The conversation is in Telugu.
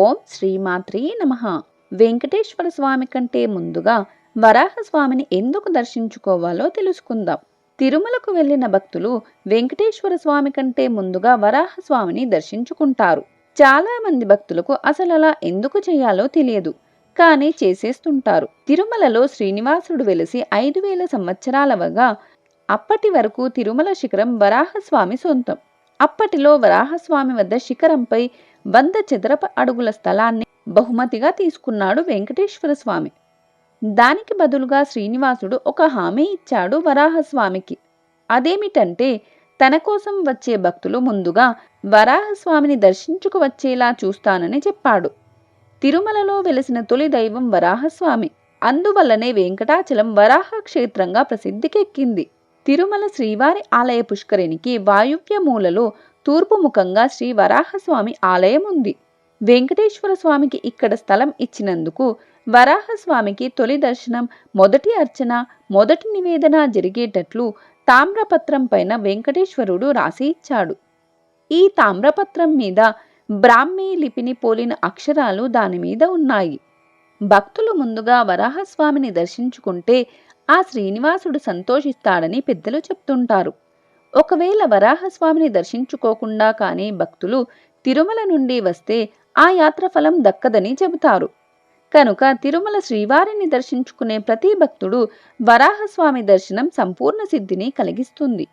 ఓం శ్రీమాత్రి నమ. వెంకటేశ్వర స్వామి కంటే ముందుగా వరాహస్వామిని ఎందుకు దర్శించుకోవాలో తెలుసుకుందాం. తిరుమలకు వెళ్ళిన భక్తులు వెంకటేశ్వర స్వామి కంటే ముందుగా వరాహస్వామిని దర్శించుకుంటారు. చాలా మంది భక్తులకు అసలు అలా ఎందుకు చేయాలో తెలియదు. కానీ చేసేస్తుంటారు. తిరుమలలో శ్రీనివాసుడు వెలిసి ఐదు వేల సంవత్సరాలవగా అప్పటి వరకు తిరుమల శిఖరం వరాహస్వామి సొంతం. అప్పటిలో వరాహస్వామి వద్ద శిఖరంపై వంద చదరపు అడుగుల స్థలాన్ని బహుమతిగా తీసుకున్నాడు వెంకటేశ్వర స్వామి. దానికి బదులుగా శ్రీనివాసుడు ఒక హామీ ఇచ్చాడు వరాహస్వామికి. అదేమిటంటే తన కోసం వచ్చే భక్తులు ముందుగా వరాహస్వామిని దర్శించుకు వచ్చేలా చూస్తానని చెప్పాడు. తిరుమలలో వెలిసిన తొలి దైవం వరాహస్వామి. అందువల్లనే వెంకటాచలం వరాహ క్షేత్రంగా ప్రసిద్ధికెక్కింది. తిరుమల శ్రీవారి ఆలయ పుష్కరిణికి వాయువ్య మూలలో తూర్పు ముఖంగా శ్రీ వరాహస్వామి ఆలయం ఉంది. వెంకటేశ్వర స్వామికి ఇక్కడ స్థలం ఇచ్చినందుకు వరాహస్వామికి తొలి దర్శనం మొదటి అర్చన మొదటి నివేదన జరిగేటట్లు తామ్రపత్రం పైన వెంకటేశ్వరుడు రాసి ఇచ్చాడు. ఈ తామ్రపత్రం మీద బ్రాహ్మీ లిపిని పోలిన అక్షరాలు దాని మీద ఉన్నాయి. భక్తులు ముందుగా వరాహస్వామిని దర్శించుకుంటే ఆ శ్రీనివాసుడు సంతోషిస్తాడని పెద్దలు చెప్తుంటారు. ఒకవేళ వరాహస్వామిని దర్శించుకోకుండా కానీ భక్తులు తిరుమల నుండి వస్తే ఆ యాత్ర ఫలం దక్కదని చెబుతారు. కనుక తిరుమల శ్రీవారిని దర్శించుకునే ప్రతి భక్తుడు వరాహస్వామి దర్శనం సంపూర్ణ సిద్ధిని కలిగిస్తుంది.